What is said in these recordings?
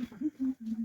Mm-hmm.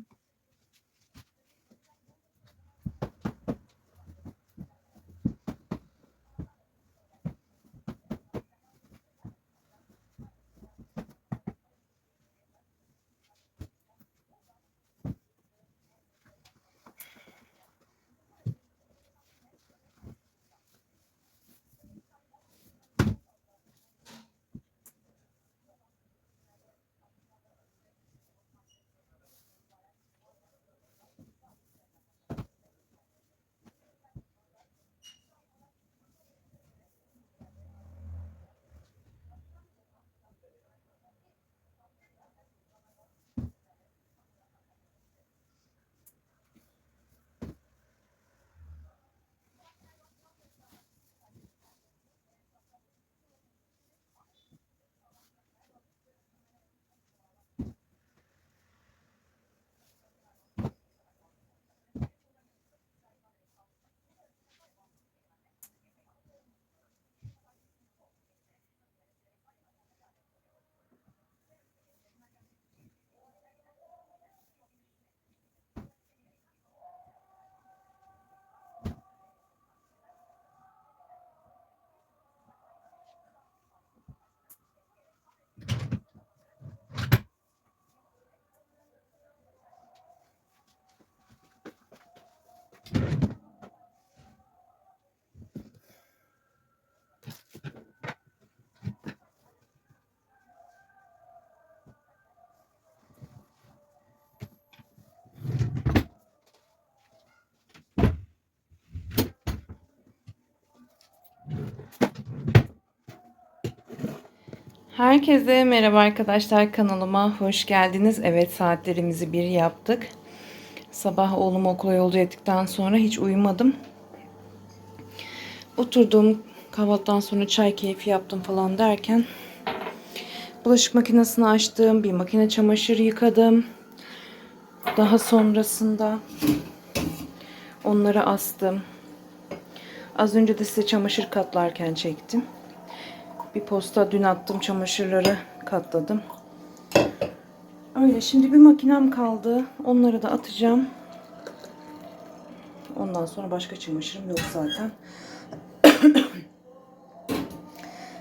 Herkese merhaba arkadaşlar kanalıma hoş geldiniz. Evet saatlerimizi bir yaptık. Sabah oğlumu okula yolcu ettikten sonra hiç uyumadım. Oturdum kahvaltıdan sonra çay keyfi yaptım falan derken bulaşık makinesini açtım. Bir makine çamaşır yıkadım. Daha sonrasında onları astım. Az önce de size çamaşır katlarken çektim. Bir posta dün attım çamaşırları katladım. Öyle şimdi bir makinem kaldı. Onları da atacağım. Ondan sonra başka çamaşırım yok zaten.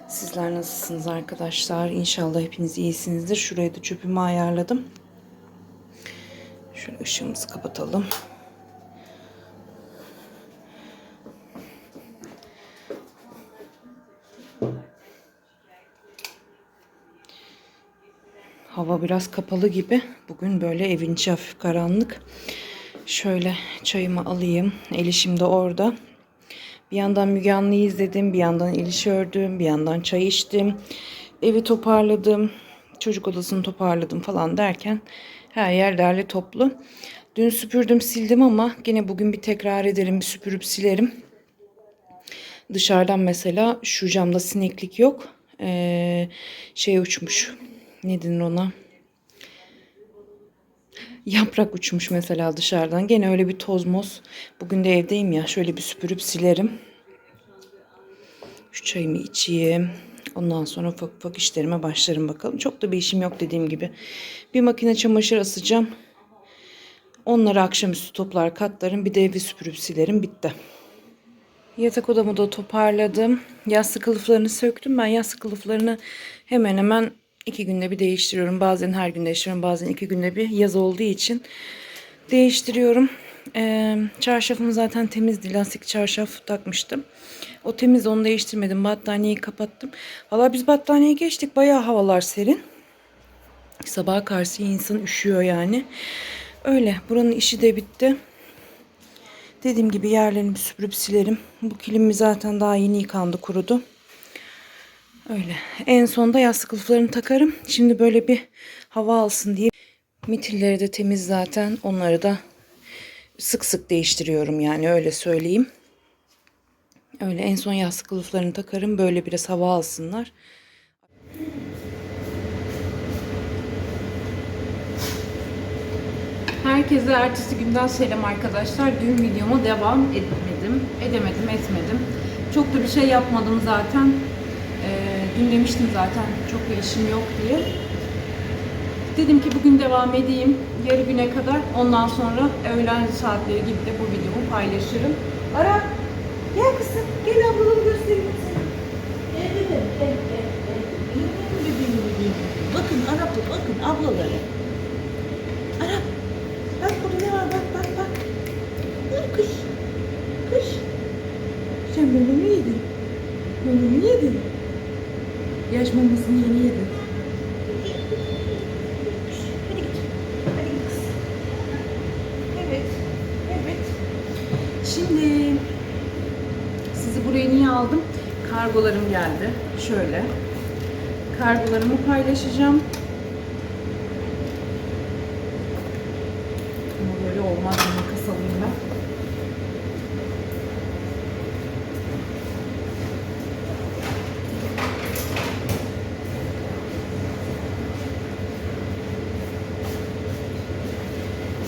Sizler nasılsınız arkadaşlar? İnşallah hepiniz iyisinizdir. Şuraya da çöpümü ayarladım. Şöyle ışığımızı kapatalım. Hava biraz kapalı gibi. Bugün böyle evin içi hafif karanlık. Şöyle çayımı alayım. Elişim de orada. Bir yandan Müge Anlı'yı izledim. Bir yandan Eliş ördüm. Bir yandan çay içtim. Evi toparladım. Çocuk odasını toparladım falan derken her yer derli toplu. Dün süpürdüm sildim ama yine bugün bir tekrar ederim. Bir süpürüp silerim. Dışarıdan mesela şu camda sineklik yok. Ee, şey uçmuş ne denir ona? Yaprak uçmuş mesela dışarıdan. Gene öyle bir toz moz. Bugün de evdeyim ya. Şöyle bir süpürüp silerim. Şu çayımı içeyim. Ondan sonra ufak ufak işlerime başlarım bakalım. Çok da bir işim yok dediğim gibi. Bir makine çamaşır asacağım. Onları akşamüstü toplar katlarım. Bir de evi süpürüp silerim. Bitti. Yatak odamı da toparladım. Yastık kılıflarını söktüm. Ben yastık kılıflarını hemen hemen iki günde bir değiştiriyorum. Bazen her gün değiştiriyorum. Bazen iki günde bir yaz olduğu için değiştiriyorum. Ee, çarşafım zaten temizdi. Lastik çarşaf takmıştım. O temiz onu değiştirmedim. Battaniyeyi kapattım. Valla biz battaniyeye geçtik. Bayağı havalar serin. Sabaha karşı insan üşüyor yani. Öyle. Buranın işi de bitti. Dediğim gibi yerlerini süpürüp silerim. Bu kilimi zaten daha yeni yıkandı kurudu. Öyle. En sonda yastık kılıflarını takarım. Şimdi böyle bir hava alsın diye. Mitilleri de temiz zaten. Onları da sık sık değiştiriyorum yani öyle söyleyeyim. Öyle en son yastık kılıflarını takarım. Böyle biraz hava alsınlar. Herkese ertesi günden selam arkadaşlar. Dün videoma devam etmedim. Edemedim, etmedim. Çok da bir şey yapmadım zaten. Dün demiştim zaten çok bir işim yok diye. Dedim ki bugün devam edeyim. Yarı güne kadar. Ondan sonra öğlen saatleri gibi de bu videomu paylaşırım. Ara. Gel kızım. Gel ablaları göstereyim sana. Gel bebeğim. Gel, gel, gel. Benim bebeğim, bebeğim. Bakın Arap, bakın ablaları. Arap. Bak burada ne var bak bak bak. Kış. Kış. Sen mamanı Kargolarım geldi. Şöyle. Kargolarımı paylaşacağım. Ama böyle olmaz. Makas alayım ben.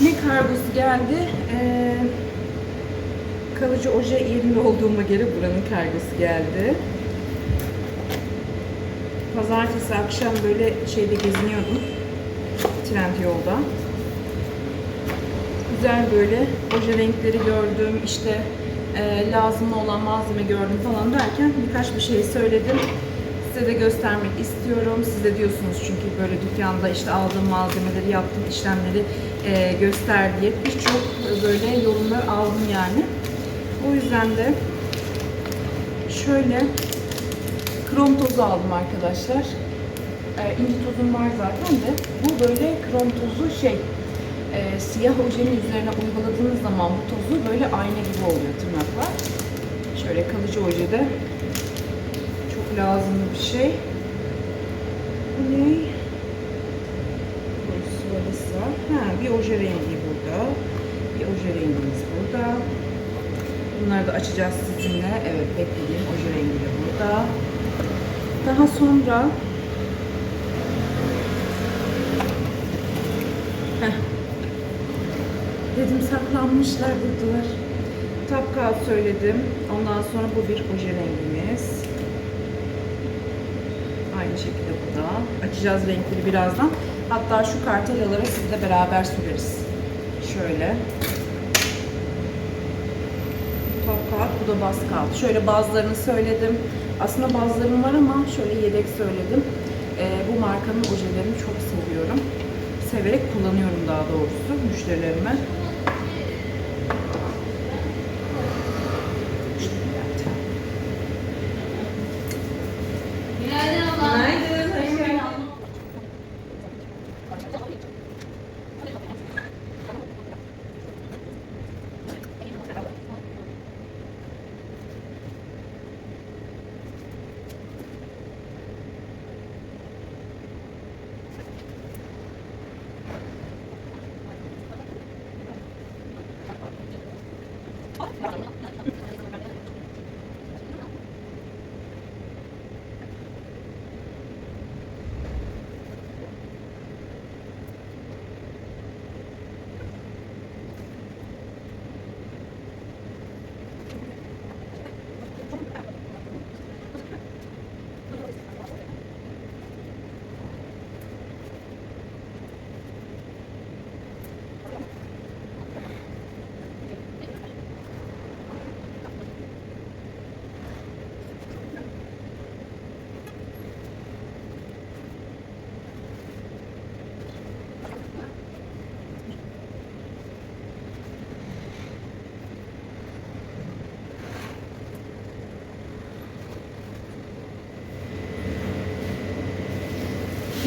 Ne kargosu geldi? Ee, kalıcı oje yerinde olduğuma göre buranın kargosu geldi. Pazartesi akşam böyle şeyde geziniyordum. Trend yolda. Güzel böyle oje renkleri gördüm. İşte e, lazım olan malzeme gördüm falan derken birkaç bir şey söyledim. Size de göstermek istiyorum. Siz de diyorsunuz çünkü böyle dükkanda işte aldığım malzemeleri, yaptığım işlemleri e, göster diye birçok böyle yorumlar aldım yani. O yüzden de şöyle krom tozu aldım arkadaşlar. E, inci tozum var zaten de bu böyle krom tozu şey e, siyah ojenin üzerine uyguladığınız zaman bu tozu böyle ayna gibi oluyor tırnaklar. Şöyle kalıcı ojede çok lazım bir şey. Bu ne? Burası var. Ha, bir oje rengi burada. Bir oje rengimiz burada. Bunları da açacağız sizinle. Evet beklediğim oje rengi de burada. Daha sonra Heh. Dedim saklanmışlar buradalar. Top kağıt söyledim. Ondan sonra bu bir oje rengimiz. Aynı şekilde bu da. Açacağız renkleri birazdan. Hatta şu kartelaları sizle beraber süreriz. Şöyle. Top kağıt, bu da bas kağıt. Şöyle bazılarını söyledim. Aslında bazılarım var ama şöyle yedek söyledim. Ee, bu markanın ojelerini çok seviyorum. Severek kullanıyorum daha doğrusu müşterilerime.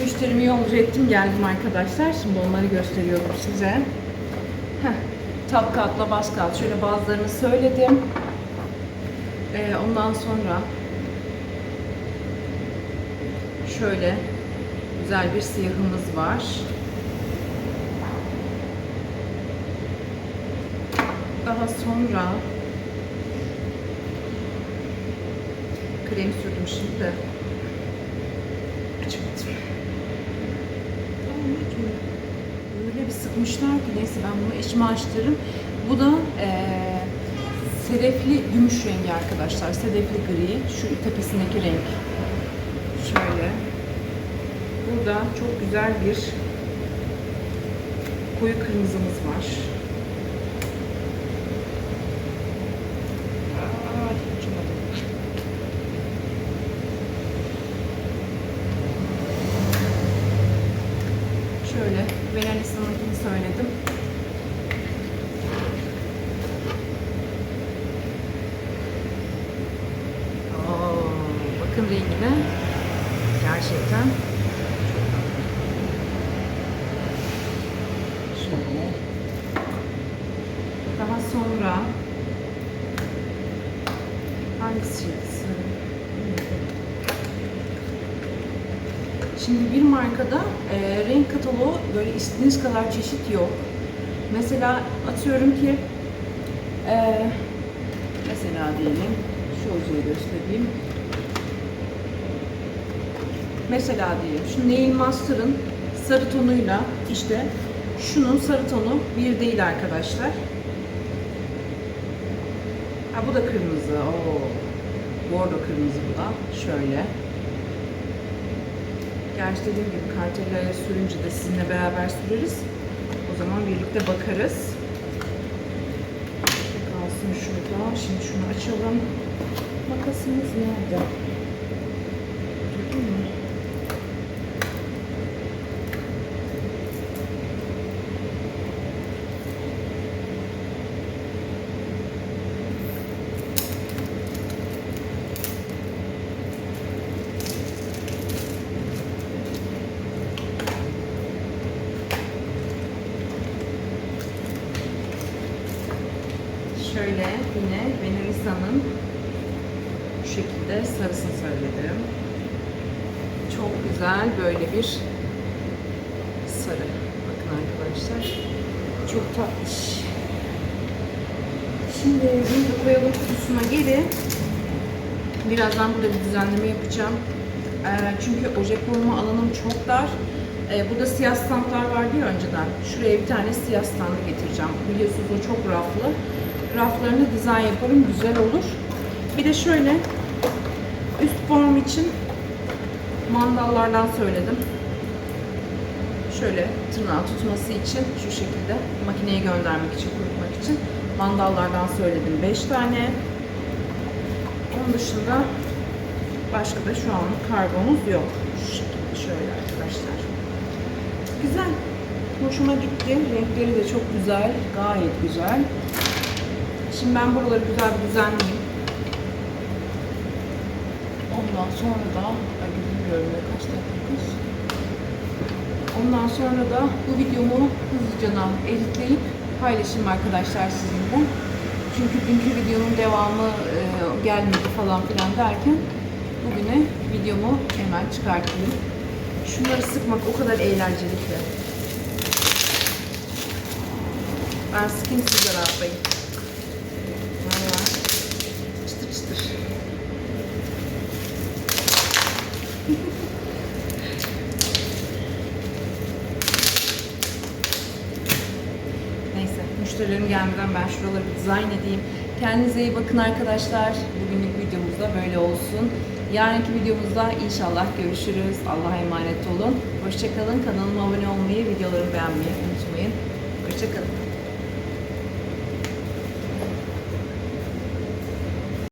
Müşterimi yolcu ettim geldim arkadaşlar. Şimdi onları gösteriyorum size. Heh, top katla bas kat. Şöyle bazılarını söyledim. Ee, ondan sonra şöyle güzel bir siyahımız var. Daha sonra krem sürdüm şimdi sıkmışlar ki neyse ben bunu eşime açtırırım. Bu da eee sedefli gümüş rengi arkadaşlar. Sedefli gri. Şu tepesindeki renk. Şöyle. Burada çok güzel bir koyu kırmızımız var. Şöyle Veranisa'nınkini söyledim. Oo, bakın rengine. Gerçekten. Şöyle. Daha sonra hangisiydi? Şimdi bir markada e, renk kataloğu böyle istediğiniz kadar çeşit yok. Mesela atıyorum ki e, mesela diyelim şu ojeyi göstereyim. Mesela diyelim şu Nail Master'ın sarı tonuyla işte şunun sarı tonu bir değil arkadaşlar. Ha bu da kırmızı. Oo. Bordo kırmızı bu da. Şöyle. Gerçi dediğim gibi kartellaya sürünce de sizinle beraber süreriz. O zaman birlikte bakarız. Kalsın şurada. Şimdi şunu açalım. Makasımız nerede? Gördün mü? Şöyle yine Venerisa'nın bu şekilde sarısını söyledim. Çok güzel böyle bir sarı. Bakın arkadaşlar. Çok tatlış. Şimdi bunu da koyalım kutusuna geri. Birazdan burada bir düzenleme yapacağım. Ee, çünkü oje koyma alanım çok dar. Ee, burada siyah standlar vardı ya önceden. Şuraya bir tane siyah standı getireceğim. Biliyorsunuz o çok raflı. Raflarını dizayn yaparım. Güzel olur. Bir de şöyle üst form için mandallardan söyledim. Şöyle tırnağı tutması için şu şekilde makineye göndermek için, kurutmak için mandallardan söyledim 5 tane. Onun dışında başka da şu an karbonumuz yok. Şu şekilde şöyle arkadaşlar. Güzel. Hoşuma gitti. Renkleri de çok güzel. Gayet güzel. Şimdi ben buraları güzel bir düzenleyeyim. Ondan sonra da ay bilmiyorum ne kaç dakikamız. Ondan sonra da bu videomu hızlıca editleyip paylaşayım arkadaşlar sizinle. Çünkü dünkü videonun devamı e, gelmedi falan filan derken bugüne videomu hemen çıkartayım. Şunları sıkmak o kadar eğlenceli ki. Ben sıkayım siz de rahatlayın. Neyse müşterilerim gelmeden ben şuraları bir dizayn edeyim. Kendinize iyi bakın arkadaşlar. Bugünlük videomuz da böyle olsun. Yarınki videomuzda inşallah görüşürüz. Allah'a emanet olun. Hoşçakalın. Kanalıma abone olmayı, videoları beğenmeyi unutmayın. Hoşçakalın.